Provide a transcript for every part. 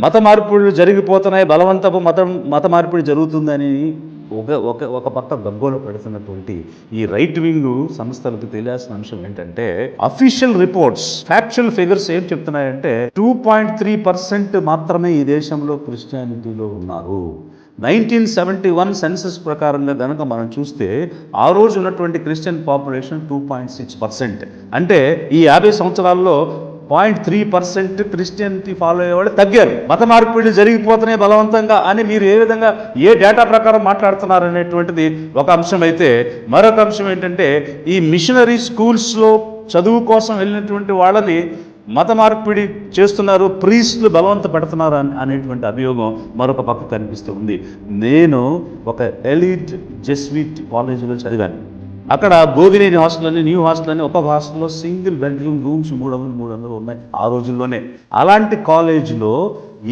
మత మార్పులు జరిగిపోతున్నాయి బలవంతపు మతం మత మార్పిడి జరుగుతుందని ఒక ఒక ఒక పక్క గగ్గోలు పెడుతున్నటువంటి ఈ రైట్ వింగ్ సంస్థలకు తెలియాల్సిన అంశం ఏంటంటే అఫీషియల్ రిపోర్ట్స్ ఫ్యాక్చువల్ ఫిగర్స్ ఏం చెప్తున్నాయంటే టూ పాయింట్ త్రీ పర్సెంట్ మాత్రమే ఈ దేశంలో క్రిస్టియానిటీలో ఉన్నారు. నైన్టీన్ సెవెంటీ వన్ సెన్సస్ ప్రకారంగా కనుక మనం చూస్తే ఆ రోజు ఉన్నటువంటి Christian population two point six percent అంటే ఈ యాభై సంవత్సరాల్లో point three percent Christianity follow అయ్యేవాళ్ళు తగ్గారు. మత మార్పిడి జరిగిపోతున్నాయి బలవంతంగా అని మీరు ఏ విధంగా ఏ డేటా ప్రకారం మాట్లాడుతున్నారు అనేటువంటిది ఒక అంశం అయితే మరొక అంశం ఏంటంటే ఈ మిషనరీ స్కూల్స్లో చదువు కోసం వెళ్ళినటువంటి వాళ్ళని మత మార్పిడి చేస్తున్నారు ప్రీస్టులు బలవంత పెడుతున్నారు అని అనేటువంటి అభియోగం మరొక పక్క కనిపిస్తూ ఉంది. నేను ఒక ఎలిట్ జెస్విట్ కాలేజీలో చదివాను. అక్కడ గోగినేని హాస్టల్ అని న్యూ హాస్టల్ అని ఒక హాస్టల్లో సింగిల్ బెడ్రూమ్ రూమ్స్ మూడు వందలు మూడు వందలు ఉన్నాయి ఆ రోజుల్లోనే. అలాంటి కాలేజీలో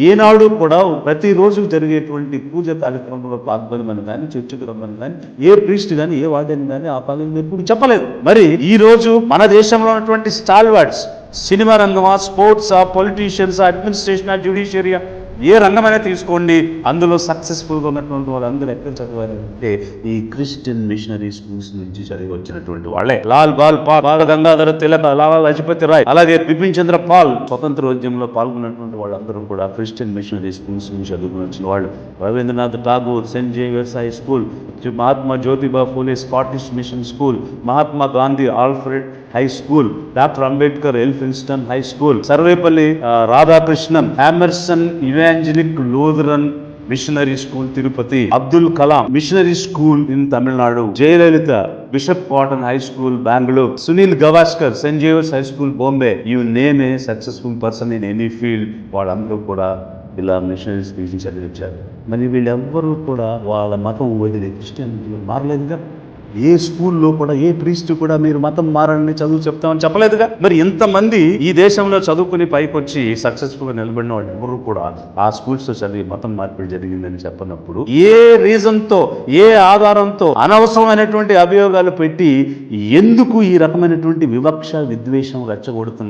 ఏనాడు కూడా ప్రతిరోజు జరిగేటువంటి పూజ కార్యక్రమంలో పాల్గొనమని కానీ చర్చకు రమ్మని కానీ ఏ ప్రీస్ట్ కానీ ఏ వాదని కానీ ఆ కాలేజీలో ఎప్పుడు చెప్పలేదు. మరి ఈ రోజు మన దేశంలో ఉన్నటువంటి స్టాల్వర్డ్స్ సినిమా రంగమా స్పోర్ట్సా పొలిటీషియన్స్ అడ్మినిస్ట్రేషన్ జ్యుడిషియరియా ఏ రంగమైనా తీసుకోండి. అందులో సక్సెస్ఫుల్గా ఉన్నటువంటి వాళ్ళందరూ ఎక్కడ చదివారంటే ఈ క్రిస్టియన్ మిషనరీ స్కూల్స్ నుంచి చదివి వచ్చినటువంటి వాళ్ళే. లాల్ బాల్ పాల్ బాల గంగాధర తిలక లాలా లజపతి రాయ్ అలాగే బిపిన్ చంద్ర పాల్ స్వతంత్ర ఉద్యమంలో పాల్గొన్నటువంటి వాళ్ళందరూ కూడా క్రిస్టియన్ మిషనరీ స్కూల్స్ నుంచి చదువుకుని వచ్చిన వాళ్ళు. Rabindranath Tagore St Xavier's high school Mahatma Jyotiba Phule Scottish mission school Mahatma Gandhi Alfred high school doctor Ambedkar Elphinstone high school Sarvepalli Radhakrishnan హ్యామర్సన్ evangelical Lutheran missionary school Tirupati Abdul Kalam missionary school in Tamil Nadu Jayalalitha bishop Cotton high school Bengaluru Sunil Gavaskar St Xavier's high school Bombay. You name a successful person in any field. వాళ్ళందరూ కూడా ఇలా machineries తీసి చదివించారు. మరి వీళ్ళెవ్వరూ కూడా వాళ్ళ మతం వదిలి క్రిస్టియన్ మారలేదుగా ఏ స్కూల్లో కూడా ఏ ప్రీస్ట్ కూడా మీరు మతం మారాలని చదువు చెప్తామని చెప్పలేదుగా? మరి ఇంతమంది ఈ దేశంలో చదువుకుని పైకొచ్చి సక్సెస్ఫుల్గా నిలబడిన వాళ్ళు ఎవరు కూడా ఆ స్కూల్స్లో చదివి మతం మార్పిడి జరిగిందని చెప్పనప్పుడు ఏ రీజన్తో ఏ ఆధారంతో అనవసరమైనటువంటి అభియోగాలు పెట్టి ఎందుకు ఈ రకమైనటువంటి వివక్ష విద్వేషం రెచ్చగొడుతున్నారు?